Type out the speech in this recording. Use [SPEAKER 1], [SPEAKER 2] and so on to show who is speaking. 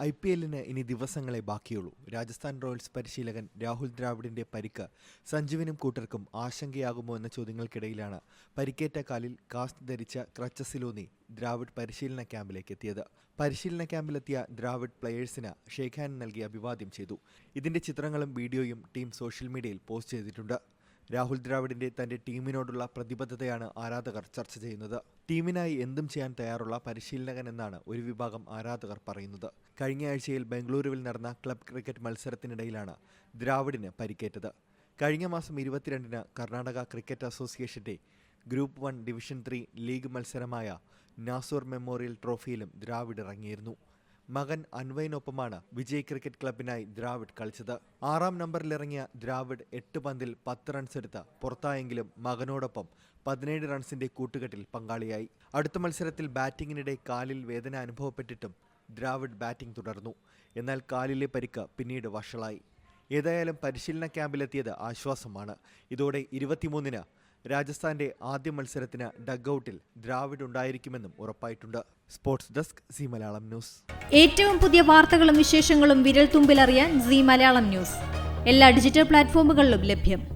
[SPEAKER 1] I P എല്ലിന് ഇനി ദിവസങ്ങളെ ബാക്കിയുള്ളൂ. രാജസ്ഥാൻ റോയൽസ് പരിശീലകൻ രാഹുൽ ദ്രാവിഡിന്റെ പരിക്ക് സഞ്ജുവിനും കൂട്ടർക്കും ആശങ്കയാകുമോ എന്ന ചോദ്യങ്ങൾക്കിടയിലാണ് പരിക്കേറ്റ കാലിൽ കാസ്റ്റ് ധരിച്ച ക്രച്ചസിലൂന്നി ദ്രാവിഡ് പരിശീലന ക്യാമ്പിലേക്ക് എത്തിയത് പരിശീലന ക്യാമ്പിലെത്തിയ ദ്രാവിഡ് പ്ലെയേഴ്സിന് ഷെയ്ഖാൻ നൽകി അഭിവാദ്യം ചെയ്തു. ഇതിന്റെ ചിത്രങ്ങളും വീഡിയോയും ടീം സോഷ്യൽ മീഡിയയിൽ പോസ്റ്റ് ചെയ്തിട്ടുണ്ട്. രാഹുൽ ദ്രാവിഡിന്റെ തന്റെ ടീമിനോടുള്ള പ്രതിബദ്ധതയാണ് ആരാധകർ ചർച്ച ചെയ്യുന്നത്. ടീമിനായി എന്തും ചെയ്യാൻ തയ്യാറുള്ള പരിശീലകൻ എന്നാണ് ഒരു വിഭാഗം ആരാധകർ പറയുന്നത്. കഴിഞ്ഞ ആഴ്ചയിൽ ബംഗളൂരുവിൽ നടന്ന ക്ലബ് ക്രിക്കറ്റ് മത്സരത്തിനിടയിലാണ് ദ്രാവിഡിന് പരിക്കേറ്റത്. കഴിഞ്ഞ മാസം ഇരുപത്തിരണ്ടിന് കർണാടക ക്രിക്കറ്റ് അസോസിയേഷന്റെ group one division three league മത്സരമായ Nasur memorial ട്രോഫിയിലും ദ്രാവിഡ് ഇറങ്ങിയിരുന്നു. മകൻ അൻവയിനൊപ്പമാണ് വിജയ് ക്രിക്കറ്റ് ക്ലബിനായി ദ്രാവിഡ് കളിച്ചത്. ആറാം നമ്പറിലിറങ്ങിയ ദ്രാവിഡ് എട്ട് പന്തിൽ പത്ത് റൺസ് എടുത്ത് പുറത്തായെങ്കിലും മകനോടൊപ്പം പതിനേഴ് റൺസിന്റെ കൂട്ടുകെട്ടിൽ പങ്കാളിയായി. അടുത്ത മത്സരത്തിൽ ബാറ്റിംഗിനിടെ കാലിൽ വേദന അനുഭവപ്പെട്ടിട്ടും ദ്രാവിഡ് ബാറ്റിംഗ് തുടർന്നു. എന്നാൽ കാലിലെ പരിക്ക് പിന്നീട് വഷളായി. ഏതായാലും പരിശീലന ക്യാമ്പിലെത്തിയത് ആശ്വാസമാണ്. ഇതോടെ ഇരുപത്തിമൂന്നിന് രാജസ്ഥാന്റെ ആദ്യ മത്സരത്തിന് ഡഗ്ഔട്ടിൽ ദ്രാവിഡ് ഉണ്ടായിരിക്കുമെന്നും ഉറപ്പായിട്ടുണ്ട്. Sports desk Zee Malayalam news.
[SPEAKER 2] ഏറ്റവും പുതിയ വാർത്തകളും വിശേഷങ്ങളും വിരൽ തുമ്പിലറിയാൻ സി മലയാളം ന്യൂസ്. എല്ലാ ഡിജിറ്റൽ പ്ലാറ്റ്ഫോമുകളിലും ലഭ്യം.